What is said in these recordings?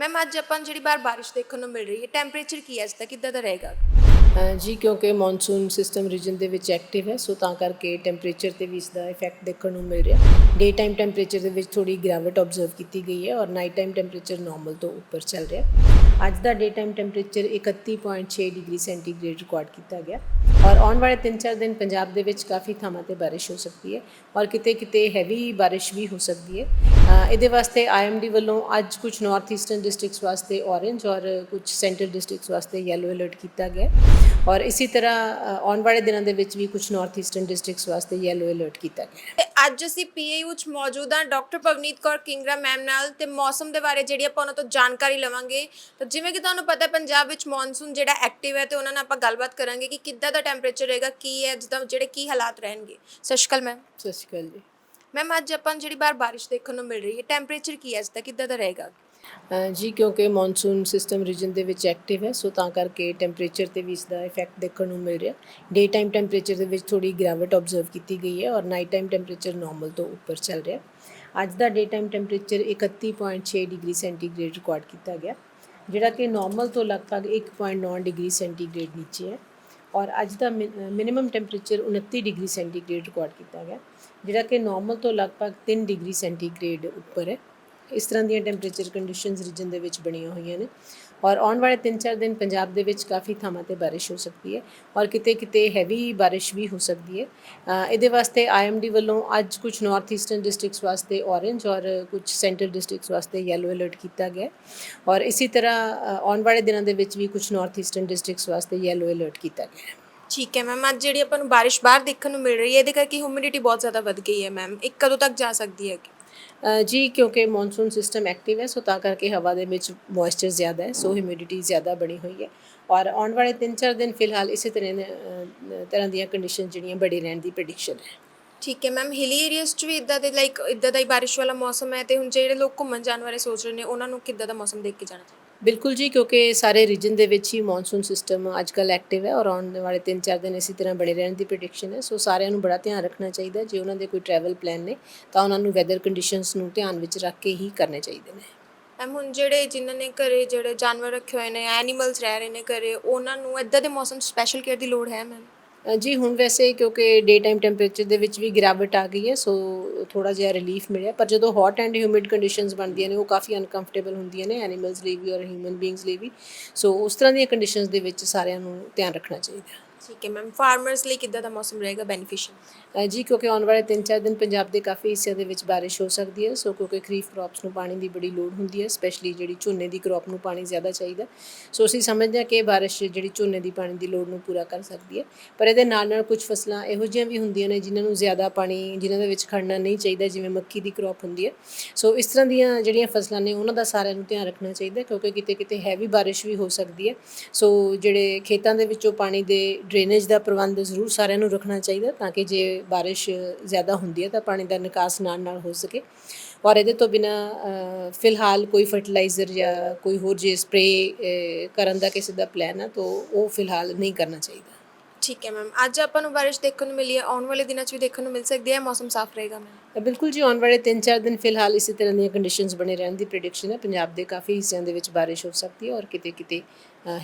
Ma'am ਅੱਜ ਆਪਾਂ ਨੂੰ ਜਿਹੜੀ ਬਾਰ ਬਾਰਿਸ਼ ਦੇਖਣ ਨੂੰ ਮਿਲ ਰਹੀ ਹੈ ਟੈਂਪਰੇਚਰ ਕੀ ਹੈ ਅੱਜ ਤੱਕ ਕਿੱਦਾਂ ਦਾ ਰਹੇਗਾ? ਜੀ, ਕਿਉਂਕਿ ਮੌਨਸੂਨ ਸਿਸਟਮ ਰੀਜਨ ਦੇ ਵਿੱਚ ਐਕਟਿਵ ਹੈ ਸੋ ਤਾਂ ਕਰਕੇ ਟੈਂਪਰੇਚਰ ਤੇ ਵੀ ਇਸ ਦਾ ਇਫੈਕਟ ਦੇਖਣ ਨੂੰ ਮਿਲ ਰਿਹਾ। ਡੇ ਟਾਈਮ ਟੈਂਪਰੇਚਰ ਦੇ ਵਿੱਚ ਥੋੜੀ ਗਿਰਾਵਟ ਆਬਜ਼ਰਵ ਕੀਤੀ ਗਈ ਹੈ ਔਰ ਨਾਈਟ ਟਾਈਮ ਟੈਂਪਰੇਚਰ ਨਾਰਮਲ ਤੋਂ ਉੱਪਰ ਚੱਲ ਰਿਹਾ। ਅੱਜ ਦਾ day time temperature 31.6 degree centigrade record ਕੀਤਾ ਗਿਆ ਔਰ ਆਉਣ ਵਾਲੇ 3-4 ਦਿਨ ਪੰਜਾਬ ਦੇ ਵਿੱਚ ਕਾਫੀ ਥਾਵਾਂ ਤੇ ਬਾਰਿਸ਼ ਹੋ ਸਕਦੀ ਹੈ ਔਰ ਕਿਤੇ ਕਿਤੇ ਹੈਵੀ ਬਾਰਿਸ਼ ਵੀ ਹੋ ਸਕਦੀ ਹੈ। ਇਹਦੇ ਵਾਸਤੇ ਆਈਐਮਡੀ ਵੱਲੋਂ ਅੱਜ ਕੁਝ ਨਾਰਥ ਈਸਟਰਨ ਡਿਸਟ੍ਰਿਕਟਸ ਵਾਸਤੇ ਔਰੇਂਜ ਔਰ ਕੁਝ ਸੈਂਟਰਲ ਡਿਸਟ੍ਰਿਕਟਸ ਵਾਸਤੇ ਯੈਲੋ ਅਲਰਟ ਕੀਤਾ ਗਿਆ। ਔਰ ਇਸੇ ਤਰ੍ਹਾਂ ਆਉਣ ਵਾਲੇ ਦਿਨਾਂ ਦੇ ਵਿੱਚ ਵੀ ਕੁਝ ਨਾਰਥ ਈਸਟਰਨ ਡਿਸਟ੍ਰਿਕਟਸ ਵਾਸਤੇ ਯੈਲੋ ਅਲਰਟ ਕੀਤਾ ਗਿਆ ਹੈ। ਅੱਜ ਅਸੀਂ ਪੀਏਯੂ ਚ ਮੌਜੂਦ ਹਾਂ ਡਾਕਟਰ ਪਵਨੀਤ ਕੌਰ ਕਿੰਗਰਾ ਮੈਮ ਨਾਲ ਤੇ ਮੌਸਮ ਦੇ ਬਾਰੇ ਜਿਹੜੀ ਆਪਾਂ ਉਹਨਾਂ ਤੋਂ ਜਾਣਕਾਰੀ ਲਵਾਂਗੇ। ਤਾਂ ਜਿਵੇਂ ਕਿ ਤੁਹਾਨੂੰ ਪਤਾ ਪੰਜਾਬ ਵਿੱਚ ਮੌਨਸੂਨ ਜਿਹੜਾ ਐਕਟਿਵ ਹੈ ਤੇ ਉਹਨਾਂ ਨਾਲ ਆਪਾਂ ਗੱਲਬਾਤ ਕਰਾਂਗੇ ਕਿ ਕਿੱਦਾਂ ਦਾ ਟੈਂਪਰੇਚਰ ਰਹੇਗਾ ਕੀ ਹੈ ਜਿੱਦਾਂ ਜਿਹੜੇ ਕੀ ਹਾਲਾਤ ਰਹਿਣਗੇ। ਸਤਿ ਸ਼੍ਰੀ ਅਕਾਲ ਮੈਮ ਸਤਿ ਸ਼੍ਰੀ ਅਕਾਲ ਜੀ। ਮੈਮ ਅੱਜ ਆਪਾਂ ਨੂੰ ਜਿਹੜੀ ਬਾਰ ਬਾਰਿਸ਼ ਦੇਖਣ ਨੂੰ ਮਿਲ ਰਹੀ ਹੈ ਟੈਂਪਰੇਚਰ ਕੀ ਹੈ ਅੱਜ ਤੱਕ ਕਿੱਦਾਂ ਦਾ ਰਹੇਗਾ? ਜੀ, ਕਿਉਂਕਿ ਮੌਨਸੂਨ ਸਿਸਟਮ ਰੀਜਨ ਦੇ ਵਿੱਚ ਐਕਟਿਵ ਹੈ ਸੋ ਤਾਂ ਕਰਕੇ ਟੈਂਪਰੇਚਰ ਤੇ ਵੀ ਇਸ ਦਾ ਇਫੈਕਟ ਦੇਖਣ ਨੂੰ ਮਿਲ ਰਿਹਾ। ਡੇ ਟਾਈਮ ਟੈਂਪਰੇਚਰ ਦੇ ਵਿੱਚ ਥੋੜੀ ਗਿਰਾਵਟ ਆਬਜ਼ਰਵ ਕੀਤੀ ਗਈ ਹੈ ਔਰ ਨਾਈਟ ਟਾਈਮ ਟੈਂਪਰੇਚਰ ਨਾਰਮਲ ਤੋਂ ਉੱਪਰ ਚੱਲ ਰਿਹਾ। ਅੱਜ ਦਾ day time temperature 31.6 degree centigrade record ਕੀਤਾ ਗਿਆ, ਜਿਹੜਾ ਕਿ ਨਾਰਮਲ ਤੋਂ ਲਗਭਗ 1.9 ਡਿਗਰੀ ਸੈਂਟੀਗ੍ਰੇਡ ਨੀਚੇ ਹੈ ਔਰ ਅੱਜ ਦਾ minimum temperature 29 degree centigrade record ਕੀਤਾ ਗਿਆ, ਜਿਹੜਾ ਕਿ ਨਾਰਮਲ ਤੋਂ ਲਗਭਗ 3 ਡਿਗਰੀ ਸੈਂਟੀਗ੍ਰੇਡ ਉੱਪਰ ਹੈ। ਇਸ ਤਰ੍ਹਾਂ ਦੀਆਂ ਟੈਂਪਰੇਚਰ ਕੰਡੀਸ਼ਨਸ ਰੀਜਨ ਦੇ ਵਿੱਚ ਬਣੀਆਂ ਹੋਈਆਂ ਨੇ। ਔਰ ਆਉਣ ਵਾਲੇ 3-4 ਦਿਨ ਪੰਜਾਬ ਦੇ ਵਿੱਚ ਕਾਫੀ ਥਾਵਾਂ ਤੇ ਬਾਰਿਸ਼ ਹੋ ਸਕਦੀ ਹੈ ਔਰ ਕਿਤੇ ਕਿਤੇ ਹੈਵੀ ਬਾਰਿਸ਼ ਵੀ ਹੋ ਸਕਦੀ ਹੈ। ਇਹਦੇ ਵਾਸਤੇ ਆਈਐਮਡੀ ਵੱਲੋਂ ਅੱਜ ਕੁਝ ਨਾਰਥ ਈਸਟਰਨ ਡਿਸਟ੍ਰਿਕਟਸ ਵਾਸਤੇ ਔਰੇਂਜ ਔਰ ਕੁਝ ਸੈਂਟਰਲ ਡਿਸਟ੍ਰਿਕਟਸ ਵਾਸਤੇ ਯੈਲੋ ਅਲਰਟ ਕੀਤਾ ਗਿਆ ਔਰ ਇਸੇ ਤਰ੍ਹਾਂ ਆਉਣ ਵਾਲੇ ਦਿਨਾਂ ਦੇ ਵਿੱਚ ਵੀ ਕੁਝ ਨਾਰਥ ਈਸਟਰਨ ਡਿਸਟ੍ਰਿਕਟਸ ਵਾਸਤੇ ਯੈਲੋ ਅਲਰਟ ਕੀਤਾ ਗਿਆ ਹੈ। ਠੀਕ ਹੈ ਮੈਮ, ਅੱਜ ਜਿਹੜੀ ਆਪਾਂ ਨੂੰ ਬਾਰਿਸ਼ ਬਾਹਰ ਦੇਖਣ ਨੂੰ ਮਿਲ ਰਹੀ ਹੈ, ਇਹਦੇ ਕਰਕੇ ਹਿਊਮਿਡਿਟੀ ਬਹੁਤ ਜ਼ਿਆਦਾ ਵੱਧ ਗਈ ਹੈ ਮੈਮ। ਇਹ ਕਦੋਂ ਤੱਕ ਜਾ ਸਕਦੀ ਹੈ ਕਿ ਜੀ, ਕਿਉਂਕਿ ਮੌਨਸੂਨ ਸਿਸਟਮ ਐਕਟਿਵ ਹੈ ਸੋ ਤਾਂ ਕਰਕੇ ਹਵਾ ਦੇ ਵਿੱਚ ਮੋਇਸਚਰ ਜ਼ਿਆਦਾ ਹੈ ਸੋ ਹਿਊਮਿਡਿਟੀ ਜ਼ਿਆਦਾ ਬਣੀ ਹੋਈ ਹੈ। ਔਰ ਆਉਣ ਵਾਲੇ 3-4 ਦਿਨ ਫਿਲਹਾਲ ਇਸੇ ਤਰ੍ਹਾਂ ਤਰ੍ਹਾਂ ਦੀਆਂ ਕੰਡੀਸ਼ਨ ਜਿਹੜੀਆਂ ਬੜੀ ਰਹਿਣ ਦੀ ਪ੍ਰੈਡਿਕਸ਼ਨ ਹੈ। ਠੀਕ ਹੈ ਮੈਮ ਹਿਲੀ ਏਰੀਆਸ 'ਚ ਵੀ ਇਦਾਂ ਦੇ ਲਾਈਕ ਇਦਾਂ ਦਾ ਹੀ ਬਾਰਿਸ਼ ਵਾਲਾ ਮੌਸਮ ਹੈ, ਤੇ ਹੁਣ ਜਿਹੜੇ ਲੋਕ ਘੁੰਮਣ ਜਾਣ ਬਾਰੇ ਸੋਚ ਰਹੇ ਨੇ, ਉਹਨਾਂ ਨੂੰ ਕਿੱਦਾਂ ਦਾ ਮੌਸਮ ਦੇਖ ਕੇ ਜਾਣਾ ਚਾਹੀਦਾ? ਬਿਲਕੁਲ ਜੀ, ਕਿਉਂਕਿ ਸਾਰੇ ਰੀਜਨ ਦੇ ਵਿੱਚ ਹੀ ਮੌਨਸੂਨ ਸਿਸਟਮ ਅੱਜ ਅੱਜਕੱਲ ਐਕਟਿਵ ਹੈ ਔਰ ਆਉਣ ਵਾਲੇ 3-4 ਦਿਨ ਇਸੇ ਤਰ੍ਹਾਂ ਬਣੇ ਰਹਿਣ ਦੀ ਪ੍ਰੈਡਿਕਸ਼ਨ ਹੈ। ਸੋ ਸਾਰਿਆਂ ਨੂੰ ਬੜਾ ਧਿਆਨ ਰੱਖਣਾ ਚਾਹੀਦਾ, ਜੇ ਉਹਨਾਂ ਦੇ ਕੋਈ ਟਰੈਵਲ ਪਲਾਨ ਨੇ, ਤਾਂ ਉਹਨਾਂ ਨੂੰ ਵੈਦਰ ਕੰਡੀਸ਼ਨਸ ਨੂੰ ਧਿਆਨ ਵਿੱਚ ਰੱਖ ਕੇ ਹੀ ਕਰਨੇ ਚਾਹੀਦੇ ਨੇ। ਮੈਮ ਹੁਣ ਜਿਹੜੇ ਜਿਨ੍ਹਾਂ ਨੇ ਘਰੇ, ਜਿਹੜੇ ਜਾਨਵਰ ਰੱਖੇ ਹੋਏ ਨੇ ਐਨੀਮਲਸ ਰਹਿ ਰਹੇ ਨੇ ਘਰੇ, ਉਹਨਾਂ ਨੂੰ ਇਦਾਂ ਦੇ ਮੌਸਮ ਸਪੈਸ਼ਲ ਕੇਅਰ ਦੀ ਲੋੜ ਹੈ ਮੈਮ ਜੀ, ਹੁਣ ਵੈਸੇ ਕਿਉਂਕਿ ਡੇ ਟਾਈਮ ਟੈਂਪਰੇਚਰ ਦੇ ਵਿੱਚ ਵੀ ਗਿਰਾਵਟ ਆ ਗਈ ਹੈ ਸੋ ਥੋੜਾ ਜਿਹਾ ਰਿਲੀਫ ਮਿਲਿਆ। ਪਰ ਜਦੋਂ ਹੌਟ ਐਂਡ ਹਿਊਮਿਡ ਕੰਡੀਸ਼ਨਸ ਬਣਦੀਆਂ ਨੇ, ਉਹ ਕਾਫੀ ਅਨਕੰਫਰਟੇਬਲ ਹੁੰਦੀਆਂ ਨੇ ਐਨੀਮਲਸ ਲਈ ਵੀ ਔਰ ਹਿਊਮਨ ਬੀਇੰਗਸ ਲਈ ਵੀ। ਸੋ ਉਸ ਤਰ੍ਹਾਂ ਦੀਆਂ ਕੰਡੀਸ਼ਨਸ ਦੇ ਵਿੱਚ ਸਾਰਿਆਂ ਨੂੰ ਧਿਆਨ ਰੱਖਣਾ ਚਾਹੀਦਾ। ਹੈ ਠੀਕ ਹੈ ਮੈਮ ਫਾਰਮਰਸ ਲਈ ਕਿੱਦਾਂ ਦਾ ਮੌਸਮ ਰਹੇਗਾ ਬੈਨੀਫੀਸ਼ੀਅਲ ਅ, ਜੀ ਕਿਉਂਕਿ ਆਉਣ ਵਾਲੇ 3-4 ਦਿਨ ਪੰਜਾਬ ਦੇ ਕਾਫੀ ਹਿੱਸਿਆਂ ਦੇ ਵਿੱਚ ਬਾਰਿਸ਼ ਹੋ ਸਕਦੀ ਹੈ ਸੋ ਕਿਉਂਕਿ ਖਰੀਫ ਕ੍ਰੌਪਸ ਨੂੰ ਪਾਣੀ ਦੀ ਬੜੀ ਲੋੜ ਹੁੰਦੀ ਹੈ ਸਪੈਸ਼ਲੀ ਜਿਹੜੀ ਝੋਨੇ ਦੀ ਕ੍ਰੌਪ ਨੂੰ ਪਾਣੀ ਜ਼ਿਆਦਾ ਚਾਹੀਦਾ। ਸੋ ਅਸੀਂ ਸਮਝਦੇ ਹਾਂ ਕਿ ਇਹ ਬਾਰਿਸ਼ ਜਿਹੜੀ ਝੋਨੇ ਦੀ ਪਾਣੀ ਦੀ ਲੋੜ ਨੂੰ ਪੂਰਾ ਕਰ ਸਕਦੀ ਹੈ ਪਰ ਇਹਦੇ ਨਾਲ ਨਾਲ ਕੁਝ ਫਸਲਾਂ ਇਹੋ ਜਿਹੀਆਂ ਵੀ ਹੁੰਦੀਆਂ ਨੇ ਜਿਨ੍ਹਾਂ ਨੂੰ ਜ਼ਿਆਦਾ ਪਾਣੀ ਜਿਨ੍ਹਾਂ ਦੇ ਵਿੱਚ ਖੜਨਾ ਨਹੀਂ ਚਾਹੀਦਾ ਜਿਵੇਂ ਮੱਕੀ ਦੀ ਕ੍ਰੌਪ ਹੁੰਦੀ ਹੈ। ਸੋ ਇਸ ਤਰ੍ਹਾਂ ਦੀਆਂ ਜਿਹੜੀਆਂ ਫਸਲਾਂ ਨੇ ਉਹਨਾਂ ਦਾ ਸਾਰਿਆਂ ਨੂੰ ਧਿਆਨ ਰੱਖਣਾ ਚਾਹੀਦਾ ਕਿਉਂਕਿ ਕਿਤੇ ਕਿਤੇ ਹੈਵੀ ਬਾਰਿਸ਼ ਵੀ ਹੋ ਸਕਦੀ ਹੈ। ਸੋ ਜਿਹੜੇ ਖੇਤਾਂ ਦੇ ਵਿੱਚੋਂ ਪਾਣੀ ਦੇ ਡਰੇਨੇਜ ਦਾ ਪ੍ਰਬੰਧ ਜ਼ਰੂਰ ਸਾਰਿਆਂ ਨੂੰ ਰੱਖਣਾ ਚਾਹੀਦਾ ਤਾਂ ਕਿ ਜੇ ਬਾਰਿਸ਼ ਜ਼ਿਆਦਾ ਹੁੰਦੀ ਹੈ ਤਾਂ ਪਾਣੀ ਦਾ ਨਿਕਾਸ ਨਾਲ ਨਾਲ ਹੋ ਸਕੇ। ਔਰ ਇਹਦੇ ਤੋਂ ਬਿਨਾ ਫਿਲਹਾਲ ਕੋਈ ਫਰਟੀਲਾਈਜ਼ਰ ਜਾਂ ਕੋਈ ਹੋਰ ਜੇ ਸਪਰੇ ਕਰਨ ਦਾ ਕਿਸੇ ਦਾ ਪਲਾਨ ਹੈ ਤਾਂ ਉਹ ਫਿਲਹਾਲ ਨਹੀਂ ਕਰਨਾ ਚਾਹੀਦਾ। ਠੀਕ ਹੈ ਮੈਮ। ਅੱਜ ਆਪਾਂ ਨੂੰ ਬਾਰਿਸ਼ ਦੇਖਣ ਨੂੰ ਮਿਲੀ ਹੈ। ਆਉਣ ਵਾਲੇ ਦਿਨਾਂ 'ਚ ਵੀ ਦੇਖਣ ਨੂੰ ਮਿਲ ਸਕਦੀ ਹੈ। ਮੌਸਮ ਸਾਫ਼ ਰਹੇਗਾ ਮੈਮ। ਬਿਲਕੁਲ ਜੀ ਆਉਣ ਵਾਲੇ 3-4 ਦਿਨ ਫਿਲਹਾਲ ਇਸੇ ਤਰ੍ਹਾਂ ਦੀਆਂ ਕੰਡੀਸ਼ਨਸ ਬਣੇ ਰਹਿਣ ਦੀ ਪ੍ਰੈਡਿਕਸ਼ਨ ਹੈ। ਪੰਜਾਬ ਦੇ ਕਾਫੀ ਹਿੱਸਿਆਂ ਦੇ ਵਿੱਚ ਬਾਰਿਸ਼ ਹੋ ਸਕਦੀ ਹੈ ਔਰ ਕਿਤੇ ਕਿਤੇ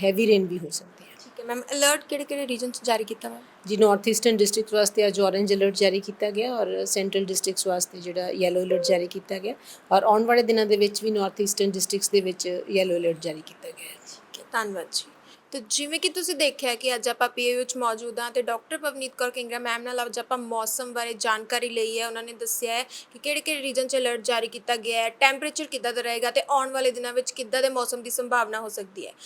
ਹੈਵੀ ਰੇਨ ਵੀ ਹੋ ਸਕਦੀ ਹੈ। ਮੈਮ ਅਲਰਟ ਕਿਹੜੇ ਕਿਹੜੇ ਰੀਜਨ 'ਚ ਜਾਰੀ ਕੀਤਾ ਮੈਮ? ਜੀ ਨਾਰਥ ਈਸਟਰਨ ਡਿਸਟ੍ਰਿਕਟ ਵਾਸਤੇ ਅੱਜ ਔਰੇਂਜ ਅਲਰਟ ਜਾਰੀ ਕੀਤਾ ਗਿਆ ਔਰ ਸੈਂਟਰਲ ਡਿਸਟ੍ਰਿਕਟਸ ਵਾਸਤੇ ਜਿਹੜਾ ਯੈਲੋ ਅਲਰਟ ਜਾਰੀ ਕੀਤਾ ਗਿਆ ਔਰ ਆਉਣ ਵਾਲੇ ਦਿਨਾਂ ਦੇ ਵਿੱਚ ਵੀ ਨਾਰਥ ਈਸਟਰਨ ਡਿਸਟ੍ਰਿਕਟਸ ਦੇ ਵਿੱਚ ਯੈਲੋ ਅਲਰਟ ਜਾਰੀ ਕੀਤਾ ਗਿਆ ਹੈ ਠੀਕ ਹੈ ਧੰਨਵਾਦ ਜੀ। ਤੇ ਜਿਵੇਂ ਕਿ ਤੁਸੀਂ ਦੇਖਿਆ ਕਿ ਅੱਜ ਆਪਾਂ ਪੀਏਯੂ ਚ ਮੌਜੂਦ ਹਾਂ ਤੇ ਡਾਕਟਰ ਪਵਨੀਤ ਕੌਰ ਕਿੰਗਰਾ ਮੈਮ ਨਾਲ ਅੱਜ ਆਪਾਂ ਮੌਸਮ ਬਾਰੇ ਜਾਣਕਾਰੀ ਲਈ ਹੈ। ਉਹਨਾਂ ਨੇ ਦੱਸਿਆ ਹੈ ਕਿ ਕਿਹੜੇ ਕਿਹੜੇ ਰੀਜਨ 'ਚ ਅਲਰਟ ਜਾਰੀ ਕੀਤਾ ਗਿਆ ਹੈ ਟੈਂਪਰੇਚਰ ਕਿੱਦਾਂ ਦਾ ਰਹੇਗਾ ਤੇ ਆਉਣ ਵਾਲੇ ਦਿਨਾਂ ਵਿੱਚ ਕਿੱਦਾਂ ਦੇ ਮੌਸਮ ਦੀ ਸੰਭਾਵਨਾ ਹੋ ਸਕਦੀ ਹੈ।